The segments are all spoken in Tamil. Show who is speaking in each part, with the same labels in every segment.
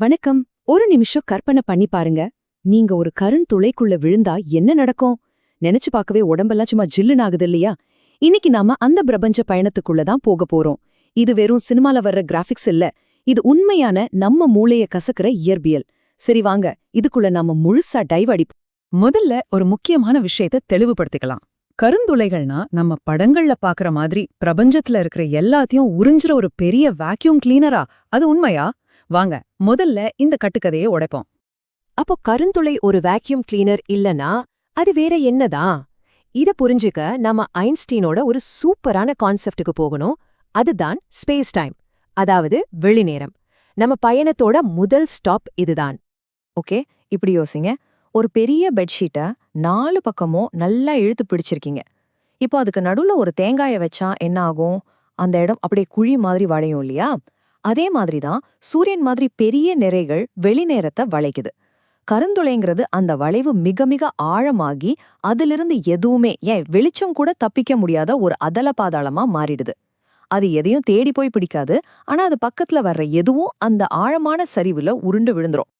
Speaker 1: வணக்கம். ஒரு நிமிஷம் கற்பனை பண்ணி பாருங்க. நீங்க ஒரு கருந்துளைக்குள்ள விழுந்தா என்ன நடக்கும்? நினைச்சு பார்க்கவே உடம்பெல்லாம் சும்மா ஜில்லுன்னு ஆகுது இல்லையா? இன்னைக்கு நாம அந்த பிரபஞ்ச பயணத்துக்குள்ள தான் போக போறோம். இது வெறும் சினிமால வர்ற கிராபிக்ஸ் இல்ல. இது உண்மையான நம்ம மூளைய கசக்கிற இயற்பியல். சரி வாங்க. இதுக்குள்ள நாம முழுசா டைவ் அடிப்போம்
Speaker 2: முதல்ல ஒரு முக்கியமான விஷயத்த தெளிவுபடுத்திக்கலாம். கருந்துளைகள்னா நம்ம படங்கள்ல பாக்குற மாதிரி பிரபஞ்சத்துல இருக்கிற எல்லாத்தையும் உறிஞ்சுற ஒரு பெரிய வேக்யூம் கிளீனரா அது உண்மையா? வாங்க முதல்ல இந்த கட்டுக்கதையை உடைப்போம்.
Speaker 3: அப்போ கருந்துளை ஒரு வேக்யூம் கிளீனர் இல்லனா அது வேற என்னதான் இத புரிஞ்சுக்க நாம ஐன்ஸ்டீனோட ஒரு சூப்பரான கான்செப்டுக்கு போகணும். அதுதான் ஸ்பேஸ் டைம் அதாவது வெளிநேரம் நம்ம பயணத்தோட முதல் ஸ்டாப் இதுதான். ஓகே இப்படி யோசிங்க. ஒரு பெரிய பெட்ஷீட்டை நாலு பக்கமும் நல்லா இழுத்து பிடிச்சிருக்கீங்க. இப்போ அதுக்கு நடுவில் ஒரு தேங்காய வச்சா என்ன ஆகும்? அந்த இடம் அப்படியே குழி மாதிரி வளையும் இல்லையா? அதே மாதிரி தான் சூரியன் மாதிரி பெரிய நிறைகள் வெளிநேரத்தை வளைக்குது. கருந்துளைங்கிறது அந்த வளைவு மிக மிக ஆழமாகி அதிலிருந்து எதுவுமே ஏன் வெளிச்சம் கூட தப்பிக்க முடியாத ஒரு அதல பாதாளமா மாறிடுது. அது எதையும் தேடி போய் பிடிக்காது. ஆனா அது பக்கத்துல வர்ற எதுவும் அந்த ஆழமான சரிவுல உருண்டு விழுந்துரும்.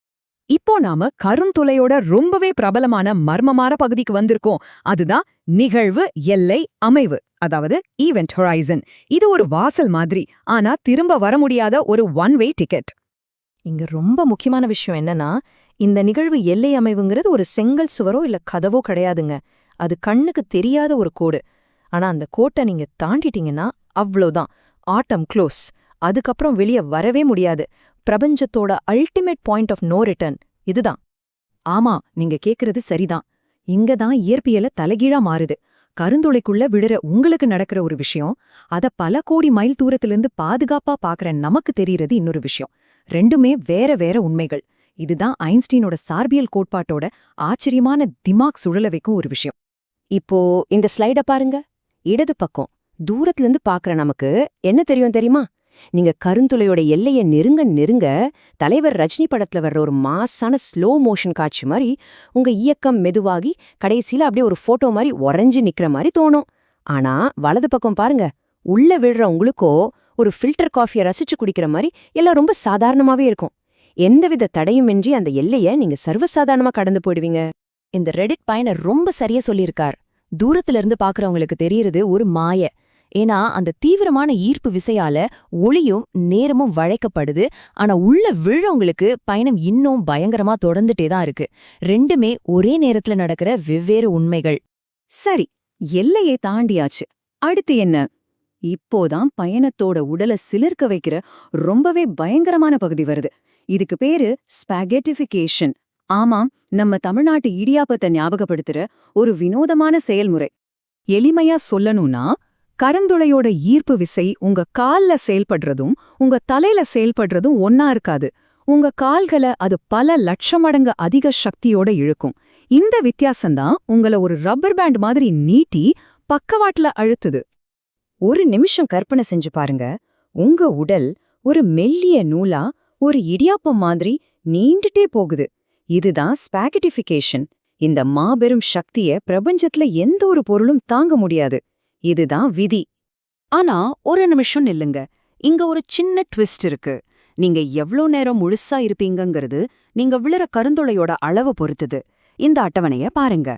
Speaker 2: இப்போ நாம கருந்துளையோட ரொம்பவே பிரபலமான மர்மமான பகுதிக்கு வந்திருக்கோம். அதுதான் நிகழ்வு எல்லை அமைவு அதாவது ஈவெண்ட் ஹொரைசன் இது ஒரு வாசல் மாதிரி ஆனா திரும்ப வர முடியாத ஒரு ஒன் வே டிக்கெட்
Speaker 3: இங்க ரொம்ப முக்கியமான விஷயம் என்னன்னா இந்த நிகழ்வு எல்லை அமைவுங்கிறது ஒரு செங்கல் சுவரோ இல்ல கதவோ கிடையாதுங்க. அது கண்ணுக்கு தெரியாத ஒரு கோடு. ஆனா அந்த கோட்டை நீங்க தாண்டிட்டீங்கன்னா அவ்வளோதான் ஆட்டம் க்ளோஸ் அதுக்கப்புறம் வெளிய வரவே முடியாது. பிரபஞ்சத்தோட ultimate point of no return இதுதான்.
Speaker 2: ஆமா நீங்க கேக்குறது சரிதான். இங்க தான் இயற்பியல தலைகீழா மாறுது. கருந்துளைக்குள்ள விடுற உங்களுக்கு நடக்கிற ஒரு விஷயம் அத பல கோடி மைல் தூரத்திலிருந்து பாதுகாப்பா பாக்குற நமக்கு தெரியறது இன்னொரு விஷயம். ரெண்டுமே வேற வேற உண்மைகள். இதுதான் ஐன்ஸ்டீனோட சார்பியல் கோட்பாட்டோட ஆச்சரியமான திமாக் சுழல வைக்கும் ஒரு விஷயம்.
Speaker 3: இப்போ இந்த ஸ்லைட பாருங்க. இடது பக்கம் தூரத்துல இருந்து பாக்குற நமக்கு என்ன தெரியும் தெரியுமா? நீங்க கருந்துளையோட எல்லைய நெருங்க நெருங்க தலைவர் ரஜினி படத்துல வர்ற ஒரு மாஸான ஸ்லோ மோஷன் காட்சி மாதிரி உங்க இயக்கம் மெதுவாகி கடைசியில அப்படியே ஒரு போட்டோ மாதிரி உறைஞ்சு நிக்கிற மாதிரி தோணும். ஆனா வலது பக்கம் பாருங்க உள்ள விழுற உங்களுக்கோ ஒரு ஃபில்டர் காஃபியை ரசிச்சு குடிக்கிற மாதிரி எல்லாம் ரொம்ப சாதாரணமாவே இருக்கும். எந்தவித தடையுமின்றி அந்த எல்லைய நீங்க சர்வசாதாரணமா கடந்து போயிடுவீங்க. இந்த ரெடிட் பயனர் ரொம்ப சரியா சொல்லியிருக்கார். தூரத்துல இருந்து பாக்குறவங்களுக்கு தெரியறது ஒரு மாய. ஏன்னா அந்த தீவிரமான ஈர்ப்பு விசையால ஒளியும் நேரமும் வழைக்கப்படுது. ஆனா உள்ள விழவங்களுக்கு பயணம் இன்னும் பயங்கரமா தொடர்ந்துட்டே தான் இருக்கு. ரெண்டுமே ஒரே நேரத்துல நடக்கிற வெவ்வேறு உண்மைகள்.
Speaker 2: சரி எல்லையை தாண்டியாச்சு. அடுத்து என்ன? இப்போதான் பயணத்தோட உடல சிலிர்க்க வைக்கிற ரொம்பவே பயங்கரமான பகுதி வருது. இதுக்கு பேரு ஸ்பாகெட்டிஃபிகேஷன். ஆமாம் நம்ம தமிழ்நாட்டு இடியாப்பத்தை ஞாபகப்படுத்துற ஒரு வினோதமான செயல்முறை. எளிமையா சொல்லணும்னா கருந்துளையோட ஈர்ப்பு விசை உங்க கால்ல செயல்படுறதும் உங்க தலையில செயல்படுறதும் ஒன்னா இருக்காது. உங்க கால்களை அது பல லட்சமடங்கு அதிக சக்தியோட இழுக்கும். இந்த வித்தியாசம்தான் உங்கள ஒரு ரப்பர் பேண்ட் மாதிரி நீட்டி பக்கவாட்டுல அழுத்துது. ஒரு நிமிஷம் கற்பனை செஞ்சு பாருங்க. உங்க உடல் ஒரு மெல்லிய நூலா ஒரு இடியாப்பம் மாதிரி நீண்டுட்டே போகுது. இதுதான் ஸ்பாகெட்டிஃபிகேஷன் இந்த மாபெரும் சக்திய பிரபஞ்சத்துல எந்த ஒரு பொருளும் தாங்க முடியாது. இதுதான் விதி.
Speaker 3: ஆனா ஒரு நிமிஷம் நில்லுங்க. இங்க ஒரு சின்ன ட்விஸ்ட் இருக்கு. நீங்க எவ்ளோ நேரம் முழுசா இருப்பீங்கங்கிறது நீங்க விழுற கருந்துளையோட அளவு பொறுத்தது. இந்த அட்டவணைய பாருங்க.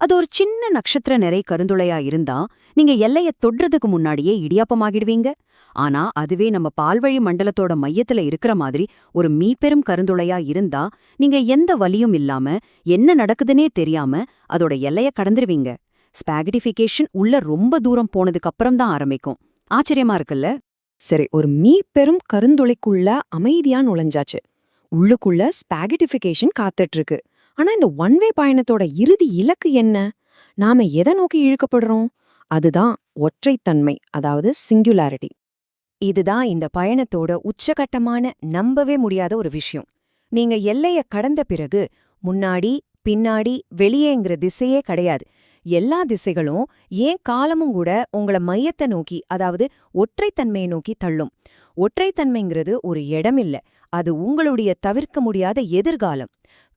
Speaker 3: அது ஒரு சின்ன நட்சத்திர நிறை கருந்துளையா இருந்தா நீங்க எல்லைய தொடுறதுக்கு முன்னாடியே இடியாப்பமாகிடுவீங்க. ஆனா அதுவே நம்ம பால்வழி மண்டலத்தோட மையத்துல இருக்கிற மாதிரி ஒரு மீப்பெரும் கருந்துளையா இருந்தா நீங்க எந்த வலியும் இல்லாம என்ன நடக்குதுன்னே தெரியாம அதோட எல்லைய கடந்துருவீங்க. ஸ்பாகடிஃபிகேஷன் உள்ள ரொம்ப தூரம் போனதுக்கு அப்புறம் தான் ஆரம்பிக்கும். ஆச்சரியமா இருக்குல்ல? சரி ஒரு மீ பெரும் கருந்துளைக்குள்ள அமைதியா நுழைஞ்சாச்சு. உள்ளுக்குள்ள ஸ்பாகடிஃபிகேஷன் காத்துட்டு இருக்கு ஆனா இந்த ஒன் வே பயணத்தோட இறுதி இலக்கு என்ன? நாம எதை நோக்கி இழுக்கப்படுறோம்? அதுதான் ஒற்றைத்தன்மை அதாவது சிங்குலாரிட்டி இதுதான் இந்த பயணத்தோட உச்சகட்டமான நம்பவே முடியாத ஒரு விஷயம். நீங்க எல்லைய கடந்த பிறகு முன்னாடி பின்னாடி வெளியேங்கிற திசையே கிடையாது. எல்லா திசைகளும் ஏன் காலமும் கூட உங்கள மையத்தை நோக்கி அதாவது ஒற்றைத்தன்மையை நோக்கி தள்ளும். ஒற்றைத்தன்மைங்கிறது ஒரு இடம் இல்ல அது உங்களுடைய தவிர்க்க முடியாத எதிர்காலம்.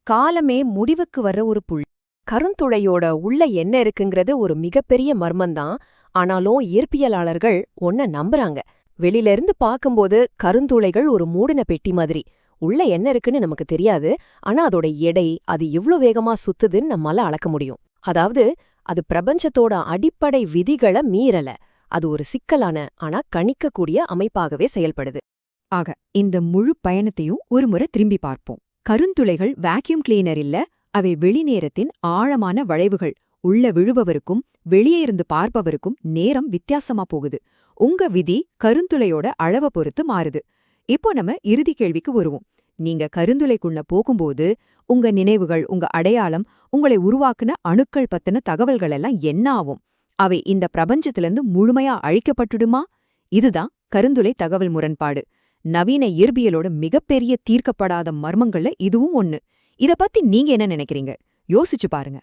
Speaker 3: காலமே முடிவுக்கு வர்ற ஒரு புள் கருந்துளையோட உள்ள என்ன இருக்குங்கிறது ஒரு மிகப்பெரிய மர்மந்தான் ஆனாலும் இயற்பியலாளர்கள் ஒன்ன நம்புறாங்க. வெளியிலிருந்து பார்க்கும்போது கருந்துளைகள் ஒரு மூடின பெட்டி மாதிரி.
Speaker 4: உள்ள என்ன இருக்குன்னு நமக்கு தெரியாது. ஆனா அதோட எடை அது எவ்ளோ வேகமா சுத்துதுன்னு நம்மால அளக்க முடியும். அதாவது அது பிரபஞ்சத்தோட அடிப்படை விதிகளை மீறல. அது ஒரு சிக்கலான ஆனா கணிக்கக்கூடிய அமைப்பாகவே செயல்படுது.
Speaker 2: ஆக இந்த முழு பயணத்தையும் ஒருமுறை திரும்பி பார்ப்போம். கருந்துளைகள் வேக்யூம் கிளீனர் இல்ல அவை வெளிநேரத்தின் ஆழமான வளைவுகள். உள்ள விழுபவருக்கும் வெளியே இருந்து பார்ப்பவருக்கும் நேரம் வித்தியாசமா போகுது. உங்க விதி கருந்துளையோட அளவை பொறுத்து மாறுது. இப்போ நம்ம இறுதி கேள்விக்கு வருவோம். நீங்க கருந்துளைக்குள்ள போகும்போது உங்க நினைவுகள் உங்க அடையாளம் உங்களை உருவாக்குன அணுக்கள் பத்தின தகவல்கள் எல்லாம் என்ன ஆகும்? அவை இந்த பிரபஞ்சத்திலிருந்து முழுமையா அழிக்கப்பட்டுடுமா? இதுதான் கருந்துளை தகவல் முரண்பாடு. நவீன இயற்பியலோட மிகப்பெரிய தீர்க்கப்படாத மர்மங்கள்ல இதுவும் ஒண்ணு. இத பத்தி நீங்க என்ன நினைக்கிறீங்க? யோசிச்சு பாருங்க.